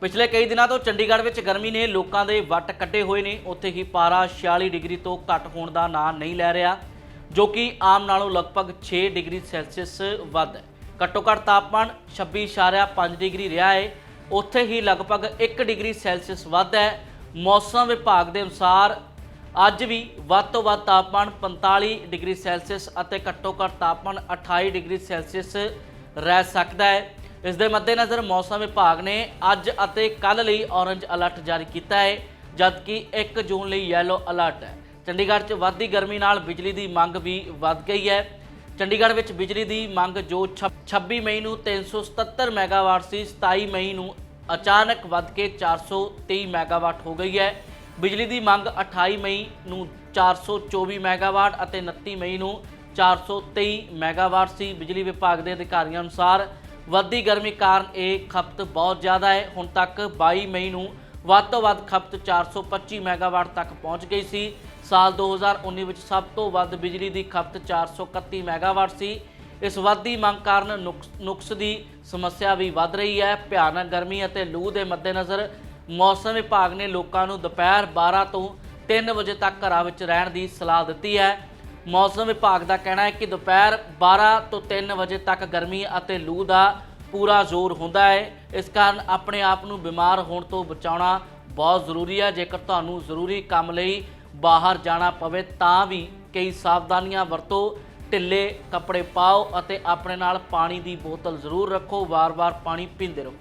ਪਿਛਲੇ ਕਈ ਦਿਨਾਂ ਤੋਂ ਚੰਡੀਗੜ੍ਹ ਵਿੱਚ ਗਰਮੀ ਨੇ ਲੋਕਾਂ ਦੇ ਵੱਟ ਕੱਢੇ ਹੋਏ ਨੇ। ਉੱਥੇ ਹੀ ਪਾਰਾ 46 ਡਿਗਰੀ ਤੋਂ ਘੱਟ ਹੋਣ ਦਾ ਨਾਂ ਨਹੀਂ ਲੈ ਰਿਹਾ, ਜੋ ਕਿ ਆਮ ਨਾਲੋਂ ਲਗਭਗ 6 ਡਿਗਰੀ ਸੈਲਸੀਅਸ ਵੱਧ ਹੈ। ਘੱਟੋ ਘੱਟ ਤਾਪਮਾਨ 26.5 ਡਿਗਰੀ ਰਿਹਾ ਹੈ ਉੱਥੇ ਹੀ ਲਗਭਗ 1 ਡਿਗਰੀ ਸੈਲਸੀਅਸ ਵੱਧ ਹੈ। ਮੌਸਮ ਵਿਭਾਗ ਦੇ ਅਨੁਸਾਰ ਅੱਜ ਵੀ ਵੱਧ ਤੋਂ ਵੱਧ ਤਾਪਮਾਨ 45 ਡਿਗਰੀ ਸੈਲਸੀਅਸ ਅਤੇ ਘੱਟੋ ਘੱਟ ਤਾਪਮਾਨ 28 ਡਿਗਰੀ ਸੈਲਸੀਅਸ ਰਹਿ ਸਕਦਾ ਹੈ। ਇਸ ਦੇ ਮੱਦੇਨਜ਼ਰ ਮੌਸਮ ਵਿਭਾਗ ਨੇ ਅੱਜ ਅਤੇ ਕੱਲ ਲਈ ਔਰੰਜ ਅਲਰਟ ਜਾਰੀ ਕੀਤਾ ਹੈ, ਜਦਕਿ 1 ਜੂਨ ਲਈ ਯੈਲੋ ਅਲਰਟ ਹੈ। ਚੰਡੀਗੜ੍ਹ 'ਚ ਵੱਧਦੀ ਗਰਮੀ ਨਾਲ ਬਿਜਲੀ ਦੀ ਮੰਗ ਵੀ ਵੱਧ ਗਈ ਹੈ। ਚੰਡੀਗੜ੍ਹ ਵਿੱਚ ਬਿਜਲੀ ਦੀ ਮੰਗ ਜੋ ਛ- 26 ਮਈ ਨੂੰ 377 ਮੈਗਾਵਾਟ ਸੀ 27 ਮਈ ਨੂੰ ਅਚਾਨਕ ਵੱਧ ਕੇ 423 ਮੈਗਾਵਾਟ ਹੋ ਗਈ ਹੈ। ਬਿਜਲੀ ਦੀ ਮੰਗ 28 ਮਈ ਨੂੰ 424 ਮੈਗਾਵਾਟ ਅਤੇ 29 ਮਈ ਨੂੰ 423 ਮੈਗਾਵਾਟ ਸੀ। ਬਿਜਲੀ ਵਿਭਾਗ ਦੇ ਅਧਿਕਾਰੀਆਂ ਅਨੁਸਾਰ ਵੱਧਦੀ ਗਰਮੀ ਕਾਰਨ ਇਹ ਖਪਤ ਬਹੁਤ ਜ਼ਿਆਦਾ ਹੈ। ਹੁਣ ਤੱਕ 22 ਮਈ ਨੂੰ ਵੱਧ ਤੋਂ ਵੱਧ ਖਪਤ 425 ਮੈਗਾਵਾਟ ਤੱਕ ਪਹੁੰਚ ਗਈ ਸੀ। ਸਾਲ 2019 ਵਿੱਚ ਸਭ ਤੋਂ ਵੱਧ ਬਿਜਲੀ ਦੀ ਖਪਤ 431 ਮੈਗਾਵਾਟ ਸੀ। ਇਸ ਵੱਧਦੀ ਮੰਗ ਕਾਰਨ ਨੁਕਸ ਨੁਕਸ ਦੀ ਸਮੱਸਿਆ ਵੀ ਵੱਧ ਰਹੀ ਹੈ। ਭਿਆਨਕ ਗਰਮੀ ਅਤੇ ਲੂ ਦੇ ਮੱਦੇਨਜ਼ਰ ਮੌਸਮ ਵਿਭਾਗ ਨੇ ਲੋਕਾਂ ਨੂੰ ਦੁਪਹਿਰ 12 ਤੋਂ 3 ਵਜੇ ਤੱਕ ਘਰਾਂ ਵਿੱਚ ਰਹਿਣ ਦੀ ਸਲਾਹ ਦਿੱਤੀ ਹੈ। ਮੌਸਮ ਵਿਭਾਗ ਦਾ ਕਹਿਣਾ ਹੈ ਕਿ ਦੁਪਹਿਰ 12 ਤੋਂ 3 ਵਜੇ ਤੱਕ ਗਰਮੀ ਅਤੇ ਲੂ ਦਾ ਪੂਰਾ ਜ਼ੋਰ ਹੁੰਦਾ ਹੈ। ਇਸ ਕਾਰਨ ਆਪਣੇ ਆਪ ਨੂੰ ਬਿਮਾਰ ਹੋਣ ਤੋਂ ਬਚਾਉਣਾ ਬਹੁਤ ਜ਼ਰੂਰੀ ਹੈ। ਜੇਕਰ ਤੁਹਾਨੂੰ ਜ਼ਰੂਰੀ ਕੰਮ ਲਈ ਬਾਹਰ ਜਾਣਾ ਪਵੇ, ਤਾਂ ਵੀ ਕਈ ਸਾਵਧਾਨੀਆਂ ਵਰਤੋ। ਢਿੱਲੇ ਕੱਪੜੇ ਪਾਓ ਅਤੇ ਆਪਣੇ ਨਾਲ ਪਾਣੀ ਦੀ ਬੋਤਲ ਜ਼ਰੂਰ ਰੱਖੋ। ਵਾਰ-ਵਾਰ ਪਾਣੀ ਪੀਂਦੇ ਰਹੋ।